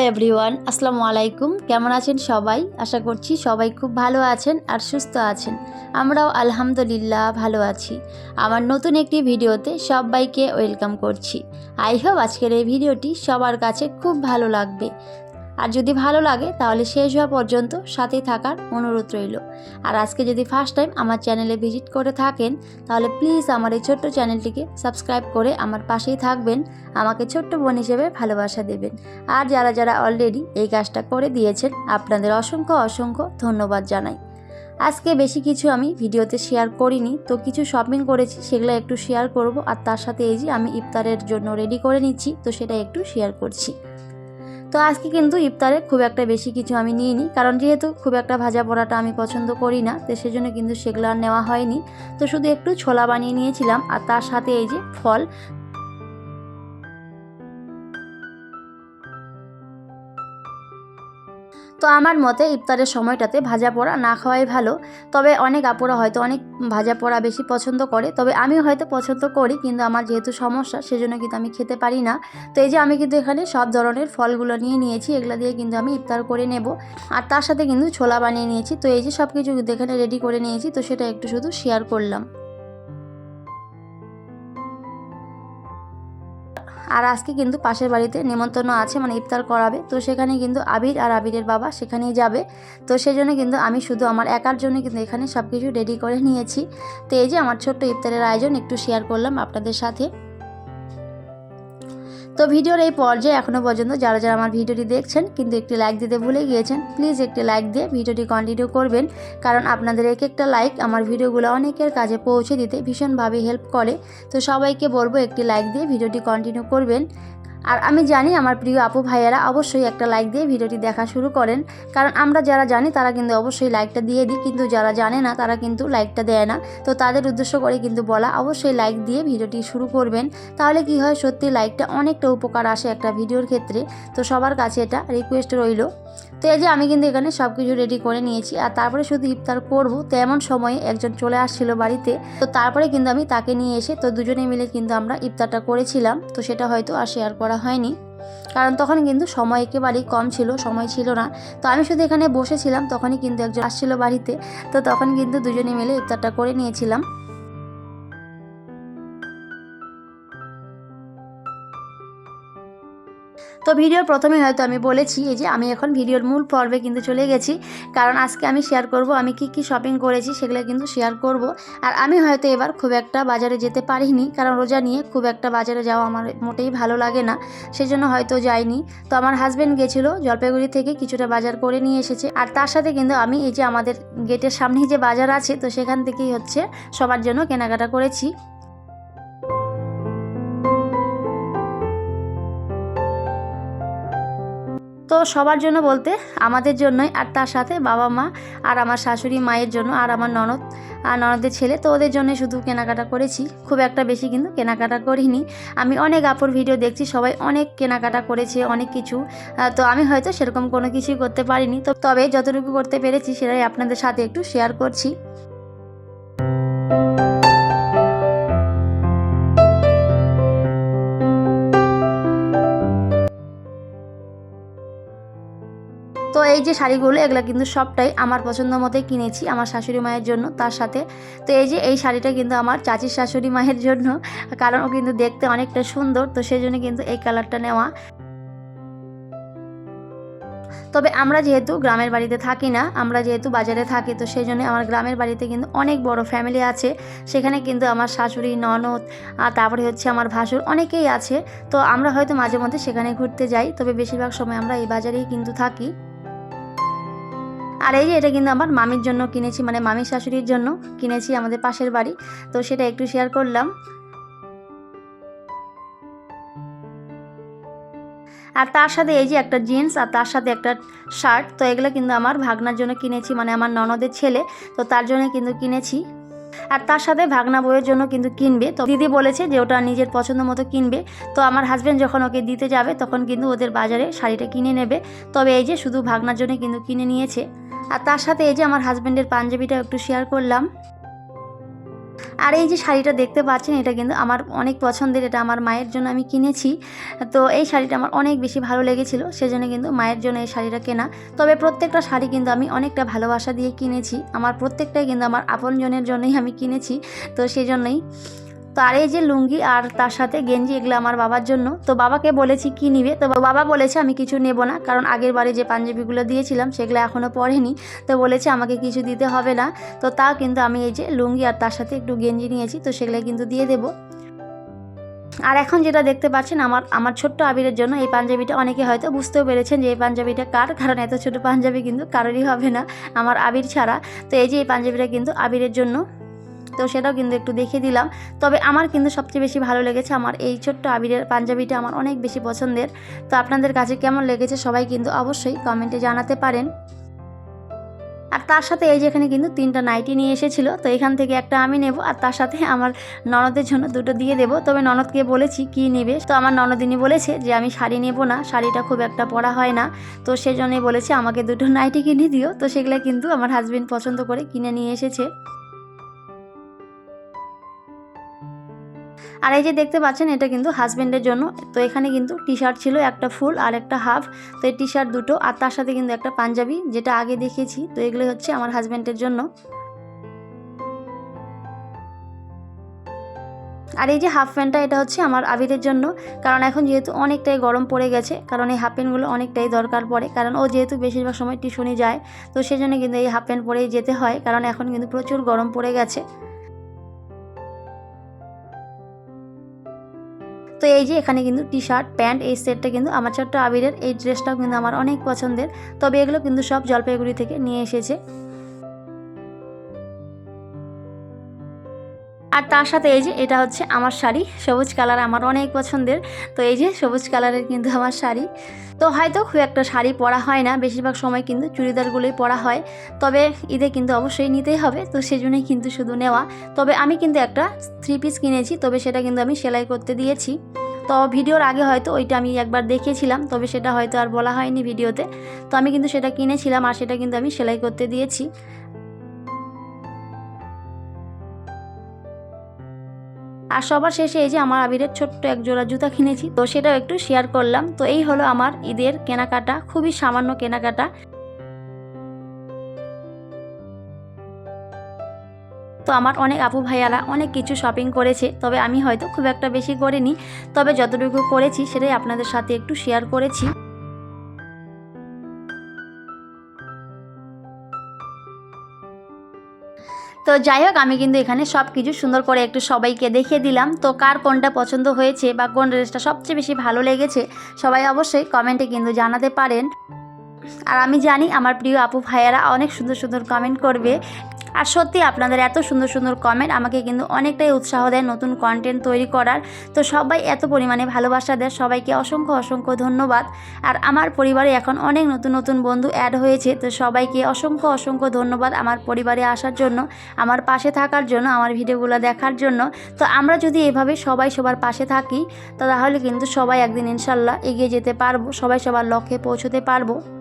Hello everyone, আসসালামু আলাইকুম। কেমন আছেন সবাই? আশা করছি সবাই খুব ভালো আছেন আর সুস্থ আছেন। আমরাও আলহামদুলিল্লাহ ভালো আছি। আমার নতুন একটি ভিডিওতে সবাইকে ওয়েলকাম করছি। আই হোপ আজকের এই ভিডিওটি সবার কাছে খুব ভালো লাগবে। আর যদি ভালো লাগে, তাহলে শেষ হওয়া পর্যন্ত সাথে থাকার অনুরোধ রইল। আর আজকে যদি ফার্স্ট টাইম আমার চ্যানেলে ভিজিট করে থাকেন, তাহলে প্লিজ আমার এই ছোট্ট চ্যানেলটিকে সাবস্ক্রাইব করে আমার পাশেই থাকবেন। আমাকে ছোট্ট বোন হিসেবে ভালোবাসা দেবেন। আর যারা যারা অলরেডি এই কাজটা করে দিয়েছেন, আপনাদের অসংখ্য অসংখ্য ধন্যবাদ জানাই। আজকে বেশি কিছু আমি ভিডিওতে শেয়ার করিনি, তো কিছু শপিং করেছি, সেগুলো একটু শেয়ার করব। আর তার সাথে এই যে আমি ইফতারের জন্য রেডি করে নিচ্ছি, তো সেটা একটু শেয়ার করছি। তো আজকে কিন্তু ইফতারে খুব একটা বেশি কিছু আমি নিইনি, কারণ যেহেতু খুব একটা ভাজা পোড়াটা আমি পছন্দ করি না, তো সেজন্য কিন্তু সেগুলো আর নেওয়া হয়নি। তো শুধু একটু ছোলা বানিয়ে নিয়েছিলাম, আর তার সাথে এই যে ফল তো আমার মতে ইফতারের সময়টাতে ভাজা পোড়া না খাওয়াই ভালো। তবে অনেক আপুরা হয়তো অনেক ভাজা পোড়া বেশি পছন্দ করে। তবে আমি হয়তো পছন্দ করি, কিন্তু আমার যেহেতু সমস্যা, সেজন্য কিন্তু আমি খেতে পারি না। তো এই যে আমি কিন্তু এখানে সব ধরনের ফলগুলো নিয়ে নিয়েছি, এগুলো দিয়ে কিন্তু আমি ইফতার করে নেব। আর তার সাথে কিন্তু ছোলা বানিয়ে নিয়েছি। তো এই যে সব কিছু কিন্তু এখানে রেডি করে নিয়েছি, তো সেটা একটু শুধু শেয়ার করলাম। আর আজকে কিন্তু পাশের বাড়িতে নেমন্তন্ন আছে মানে ইফতার করাবে। তো সেখানে কিন্তু আবির আর আবিরের বাবা সেখানেই যাবে। তো সেই জন্য কিন্তু আমি শুধু আমার একার জন্য কিন্তু এখানে সব কিছু রেডি করে নিয়েছি। তো এই যে আমার ছোট্ট ইফতারের আয়োজন, একটু শেয়ার করলাম আপনাদের সাথে। তো ভিডিওর এই পর্যায়ে এখনও পর্যন্ত যারা যারা আমার ভিডিওটি দেখছেন, কিন্তু একটি লাইক দিতে ভুলে গিয়েছেন প্লিজ একটি লাইক দিয়ে ভিডিওটি কন্টিনিউ করবেন। কারণ আপনাদের এক একটা লাইক আমার ভিডিওগুলো অনেকের কাছে পৌঁছে দিতে ভীষণভাবে হেল্প করে। তো সবাইকে বলব একটি লাইক দিয়ে ভিডিওটি কন্টিনিউ করবেন। আর আমি জানি আমার প্রিয় আপু ভাইয়েরা অবশ্যই একটা লাইক দিয়ে ভিডিওটি দেখা শুরু করেন। কারণ আমরা যারা জানি, তারা কিন্তু অবশ্যই লাইকটা দিয়ে দিই। কিন্তু যারা জানে না, তারা কিন্তু লাইকটা দেয় না। তো তাদের উদ্দেশ্য করে কিন্তু বলা, অবশ্যই লাইক দিয়ে ভিডিওটি শুরু করবেন। তাহলে কি হয়, সত্যি লাইকটা অনেকটা উপকার আসে একটা ভিডিওর ক্ষেত্রে। তো সবার কাছে এটা রিকোয়েস্ট রইল। তো এই যে আমি কিন্তু এখানে সব কিছু রেডি করে নিয়েছি আর তারপরে শুধু ইফতার করব তো এমন সময়ে একজন চলে আসছিল বাড়িতে। তো তারপরে কিন্তু আমি তাকে নিয়ে এসে তো দুজনে মিলে কিন্তু আমরা ইফতারটা করেছিলাম। তো সেটা হয়তো আর শেয়ার করা হয়নি। কারণ তখন কিন্তু সময় একেবারেই কম ছিল, সময় ছিল না। তো আমি শুধু এখানে বসেছিলাম, তখনই কিন্তু একজন আসছিল বাড়িতে। তো তখন কিন্তু দুজনে মিলে ইফতারটা করে নিয়েছিলাম। তো ভিডিওর প্রথমে হয়তো আমি বলেছি, এই যে আমি এখন ভিডিওর মূল পর্বে কিন্তু চলে গেছি। কারণ আজকে আমি শেয়ার করব, আমি কি কি শপিং করেছি সেগুলো কিন্তু শেয়ার করব। আর আমি হয়তো এবার খুব একটা বাজারে যেতে পারিনি, কারণ রোজা নিয়ে খুব একটা বাজারে যাওয়া আমার মোটেই ভালো লাগে না। সেজন্য হয়তো যাইনি। তো আমার হাজব্যান্ড গেছিল, জলপাইগুড়ি থেকে কিছুটা বাজার করে নিয়ে এসেছে। আর তার সাথে কিন্তু আমি এই যে আমাদের গেটের সামনেই যে বাজার আছে, তো সেখান থেকেই হচ্ছে সবার জন্য কেনাকাটা করেছি। তো সবার জন্য বলতে আমাদের জন্যই আর তার সাথে বাবা মা আর আমার শাশুড়ি মায়ের জন্য আর আমার ননদ আর ননদের ছেলে তো ওদের জন্য শুধু কেনাকাটা করেছি। খুব একটা বেশি কিন্তু কেনাকাটা করিনি। আমি অনেক আপুর ভিডিও দেখছি, সবাই অনেক কেনাকাটা করেছে, অনেক কিছু। তো আমি হয়তো সেরকম কোনো কিছুই করতে পারিনি। তো তবে যতটুকু করতে পেরেছি সেটাই আপনাদের সাথে একটু শেয়ার করছি। এই যে শাড়িগুলো, এগুলো কিন্তু সবটাই আমার পছন্দ মতোই কিনেছি আমার শাশুড়ি মায়ের জন্য, তার সাথে। তো এই যে এই শাড়িটা কিন্তু আমার চাচির শাশুড়ি মায়ের জন্য, কারণ ও কিন্তু দেখতে অনেকটা সুন্দর, তো সেই জন্য কিন্তু এই কালারটা নেওয়া। তবে আমরা যেহেতু গ্রামের বাড়িতে থাকি না, আমরা যেহেতু বাজারে থাকি, তো সেই জন্য আমার গ্রামের বাড়িতে কিন্তু অনেক বড় ফ্যামিলি আছে। সেখানে কিন্তু আমার শাশুড়ি, ননদ আর তারপরে হচ্ছে আমার ভাসুর অনেকেই আছে। তো আমরা হয়তো মাঝে মধ্যে সেখানে ঘুরতে যাই, তবে বেশিরভাগ সময় আমরা এই বাজারেই কিন্তু থাকি। আর এই যে এটা কিন্তু আমার মামির জন্য কিনেছি মানে মামির শাশুড়ির জন্য কিনেছি আমাদের পাশের বাড়ি। তো সেটা একটু শেয়ার করলাম। আর তার সাথে এই যে একটা জিন্স আর তার সাথে একটা শার্ট তো এগুলো কিন্তু আমার ভাগনার জন্য কিনেছি মানে আমার ননদের ছেলে, তো তার জন্য কিন্তু কিনেছি। আর তার সাথে ভাগনা বইয়ের জন্য কিন্তু কিনবে। তো দিদি বলেছে যে ওটা নিজের পছন্দ মতো কিনবে। তো আমার হাজব্যান্ড যখন ওকে দিতে যাবে, তখন কিন্তু ওদের বাজারে শাড়িটা কিনে নেবে। তবে এই যে শুধু ভাগনার জন্য কিন্তু কিনে নিয়েছে। আর তার সাথে এই যে আমার হাজব্যান্ডের পাঞ্জাবিটা একটু শেয়ার করলাম। আর এই যে শাড়িটা দেখতে পাচ্ছেন, এটা কিন্তু আমার অনেক পছন্দের, এটা আমার মায়ের জন্য আমি কিনেছি। তো এই শাড়িটা আমার অনেক বেশি ভালো লেগেছিল, সেজন্য কিন্তু মায়ের জন্য এই শাড়িটা কেনা। তবে প্রত্যেকটা শাড়ি কিন্তু আমি অনেকটা ভালোবাসা দিয়ে কিনেছি। আমার প্রত্যেকটাই কিন্তু আমার আপনজনের জন্যই আমি কিনেছি, তো সেই জন্যই তো আর এই যে লুঙ্গি আর তার সাথে গেঞ্জি, এগুলো আমার বাবার জন্য। তো বাবাকে বলেছি, কি নিবে? তো বাবা বলেছে, আমি কিছু নেব না, কারণ আগের বারে যে পাঞ্জাবিগুলো দিয়েছিলাম, সেগুলো এখনও পরেনি। তো বলেছে, আমাকে কিছু দিতে হবে না। তো তাও কিন্তু আমি এই যে লুঙ্গি আর তার সাথে একটু গেঞ্জি নিয়েছি, তো সেগুলো কিন্তু দিয়ে দেবো। আর এখন যেটা দেখতে পাচ্ছেন, আমার আমার ছোট্ট আবিরের জন্য এই পাঞ্জাবিটা অনেকে হয়তো বুঝতেও পেরেছেন যে এই পাঞ্জাবিটা কার, কারণ এত ছোট পাঞ্জাবি কিন্তু কারোরই হবে না, আমার আবির ছাড়া। তো এই যে এই পাঞ্জাবিটা কিন্তু আবিরের জন্য। তো সেটাও কিন্তু একটু দেখিয়ে দিলাম। তবে আমার কিন্তু সবচেয়ে বেশি ভালো লেগেছে আমার এই ছোট্ট আবিরের পাঞ্জাবিটা আমার অনেক বেশি পছন্দের। তো আপনাদের কাছে কেমন লেগেছে সবাই কিন্তু অবশ্যই কমেন্টে জানাতে পারেন। আর তার সাথে এই যে এখানে কিন্তু তিনটা নাইটি নিয়ে এসেছিল, তো এখান থেকে একটা আমি নেব আর তার সাথে আমার ননদের জন্য দুটো দিয়ে দেবো। তবে ননদকে বলেছি কি নেবে? তো আমার ননদিনী বলেছে যে আমি শাড়ি নেব না, শাড়িটা খুব একটা পরা হয় না। তো সেই জন্যই বলেছে আমাকে দুটো নাইটি কিনে দিও। তো সেগুলো কিন্তু আমার হাজব্যান্ড পছন্দ করে কিনে নিয়ে এসেছে। আর এই যে দেখতে পাচ্ছেন, এটা কিন্তু হাজব্যান্ডের জন্য। তো এখানে কিন্তু টি শার্ট ছিল একটা ফুল আর একটা হাফ তো এই টি শার্ট দুটো আর তার সাথে কিন্তু একটা পাঞ্জাবি, যেটা আগে দেখেছি তো এগুলো হচ্ছে আমার হাজব্যান্ডের জন্য। আর এই যে হাফ প্যান্টটা এটা হচ্ছে আমার আবিরের জন্য। কারণ এখন যেহেতু অনেকটাই গরম পড়ে গেছে, কারণ এই হাফ প্যান্টগুলো অনেকটাই দরকার পড়ে। কারণ ও যেহেতু বেশিরভাগ সময় টিউশনে যায়, তো সেই জন্য কিন্তু এই হাফ প্যান্ট পরেই যেতে হয়। কারণ এখন কিন্তু প্রচুর গরম পড়ে গেছে। তো এই যে এখানে কিন্তু টি শার্ট প্যান্ট এই সেটটা কিন্তু আমার ছোট্ট আবিরের এই ড্রেসটাও কিন্তু আমার অনেক পছন্দের। তবে এগুলো কিন্তু সব জলপাইগুড়ি থেকে নিয়ে এসেছে। আর তার সাথে এই যে এটা হচ্ছে আমার শাড়ি, সবুজ কালার আমার অনেক পছন্দের। তো এই যে সবুজ কালারের কিন্তু আমার শাড়ি। তো হয়তো খুব একটা শাড়ি পরা হয় না, বেশিরভাগ সময় কিন্তু চুড়িদারগুলোই পরা হয়। তবে ঈদে কিন্তু অবশ্যই নিতেই হবে, তো সেজন্যই কিন্তু শুধু নেওয়া। তবে আমি কিন্তু একটা থ্রি পিস কিনেছি, তবে সেটা কিন্তু আমি সেলাই করতে দিয়েছি। তো ভিডিওর আগে হয়তো ওইটা আমি একবার দেখিয়েছিলাম, তবে সেটা হয়তো আর বলা হয়নি ভিডিওতে। তো আমি কিন্তু সেটা কিনেছিলাম, আর সেটা কিন্তু আমি সেলাই করতে দিয়েছি। আর সবার শেষে এই যে আমার আবিরের ছোট্ট এক জোড়া জুতা কিনেছি, তো সেটাও একটু শেয়ার করলাম। তো এই হলো আমার ঈদের কেনাকাটা, খুবই সামান্য কেনাকাটা। তো আমার অনেক আপু ভাইয়ারা অনেক কিছু শপিং করেছে, তবে আমি হয়তো খুব একটা বেশি করিনি। তবে যতটুকু করেছি, সেটাই আপনাদের সাথে একটু শেয়ার করেছি। তো যাই হোক, আমি কিন্তু এখানে সব কিছু সুন্দর করে একটু সবাইকে দেখিয়ে দিলাম। তো কার কোনটা পছন্দ হয়েছে বা কোন ড্রেসটা সবচেয়ে বেশি ভালো লেগেছে, সবাই অবশ্যই কমেন্টে কিন্তু জানাতে পারেন। আর আমি জানি আমার প্রিয় আপু ভাইয়ারা অনেক সুন্দর সুন্দর কমেন্ট করবে। আর সত্যি আপনাদের এত সুন্দর সুন্দর কমেন্ট আমাকে কিন্তু অনেকটাই উৎসাহ দেয় নতুন কন্টেন্ট তৈরি করার। তো সবাই এত পরিমাণে ভালোবাসা দেয়, সবাইকে অসংখ্য অসংখ্য ধন্যবাদ। আর আমার পরিবারে এখন অনেক নতুন নতুন বন্ধু অ্যাড হয়েছে, তো সবাইকে অসংখ্য অসংখ্য ধন্যবাদ আমার পরিবারে আসার জন্য, আমার পাশে থাকার জন্য, আমার ভিডিওগুলো দেখার জন্য। তো আমরা যদি এভাবে সবাই সবার পাশে থাকি, তো তাহলে কিন্তু সবাই একদিন ইনশাল্লাহ এগিয়ে যেতে পারব, সবাই সবার লক্ষ্যে পৌঁছতে পারব।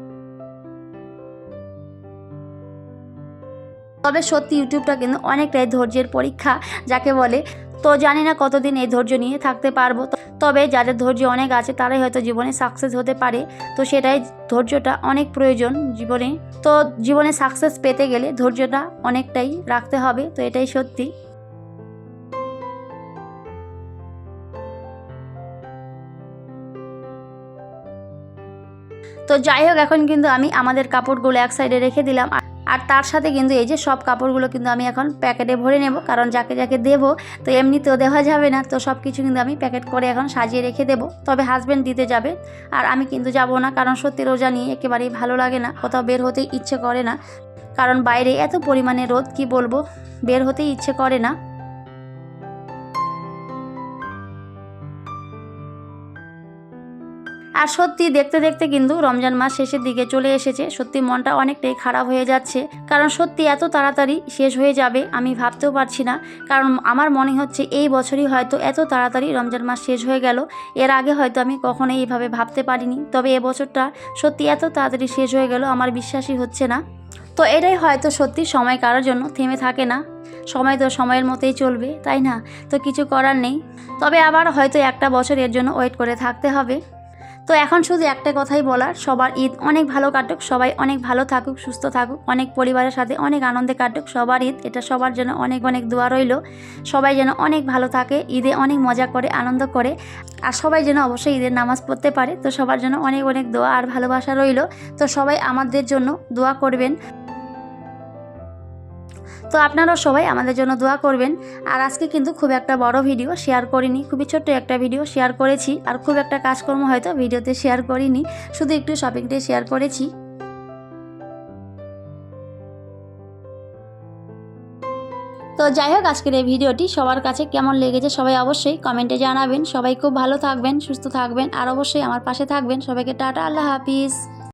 তবে সত্যি ইউটিউবটা কিন্তু অনেকটাই ধৈর্যের পরীক্ষা, যাকে বলে, তো জানি না কতদিন এই ধৈর্য নিয়ে থাকতে পারব। তবে যাদের ধৈর্য অনেক আছে, তারাই হয়তো জীবনে সাকসেস হতে পারে। তো সেটাই ধৈর্যটা অনেক প্রয়োজন জীবনে। তো জীবনে সাকসেস পেতে গেলে ধৈর্যটা অনেকটাই রাখতে হবে, তো এটাই সত্যি। তো যাই হোক, এখন কিন্তু আমি আমাদের কাপড়গুলো এক সাইডে রেখে দিলাম। আর তার সাথে কিন্তু এই যে সব কাপড়গুলো কিন্তু আমি এখন প্যাকেটে ভরে নেব, কারণ যাকে যাকে দেবো, তো এমনিতেও দেওয়া যাবে না। তো সব কিছু কিন্তু আমি প্যাকেট করে এখন সাজিয়ে রেখে দেবো। তবে হাজব্যান্ড দিতে যাবে। আর আমি কিন্তু যাব না, কারণ সত্যি রোজা নিয়ে একেবারেই ভালো লাগে না। কোথাও বের হতেই ইচ্ছে করে না। কারণ বাইরে এত পরিমাণে রোদ, কি বলব? বের হতেই ইচ্ছে করে না। আর সত্যি দেখতে দেখতে কিন্তু রমজান মাস শেষের দিকে চলে এসেছে। সত্যি মনটা অনেকটাই খারাপ হয়ে যাচ্ছে। কারণ সত্যি এত তাড়াতাড়ি শেষ হয়ে যাবে আমি ভাবতেও পারছি না। কারণ আমার মনে হচ্ছে এই বছরই হয়তো এত তাড়াতাড়ি রমজান মাস শেষ হয়ে গেল। এর আগে হয়তো আমি কখনোই এইভাবে ভাবতে পারিনি। তবে এ বছরটা সত্যি এত তাড়াতাড়ি শেষ হয়ে গেল আমার বিশ্বাসই হচ্ছে না। তো এটাই হয়তো সত্যি সময় কারোর জন্য থেমে থাকে না। সময় তো সময়ের মতোই চলবে, তাই না? তো কিছু করার নেই। তবে আবার হয়তো একটা বছর এর জন্য ওয়েট করে থাকতে হবে। তো এখন শুধু একটা কথাই বলার, সবার ঈদ অনেক ভালো কাটুক, সবাই অনেক ভালো থাকুক, সুস্থ থাকুক, অনেক পরিবারের সাথে অনেক আনন্দে কাটুক, সবার ঈদ, এটা সবার জন্য অনেক অনেক দোয়া রইল। সবাই যেন অনেক ভালো থাকে, ঈদে অনেক মজা করে, আনন্দ করে, আর সবাই যেন অবশ্যই ঈদের নামাজ পড়তে পারে, তো সবার জন্য অনেক অনেক দোয়া আর ভালোবাসা রইল। তো সবাই আমাদের জন্য দোয়া করবেন। তো আপনারাও সবাই আমাদের জন্য দোয়া করবেন। আর আজকে কিন্তু খুব একটা বড় ভিডিও শেয়ার করিনি, খুবই ছোট্ট একটা ভিডিও শেয়ার করেছি। আর খুব একটা কাজকর্ম হয়তো ভিডিওতে শেয়ার করিনি, শুধু একটু শপিংটা শেয়ার করেছি। তো যাই হোক, আজকের এই ভিডিওটি সবার কাছে কেমন লেগেছে সবাই অবশ্যই কমেন্টে জানাবেন। সবাই খুব ভালো থাকবেন, সুস্থ থাকবেন, আর অবশ্যই আমার পাশে থাকবেন। সবাইকে টাটা, আল্লাহ হাফিজ।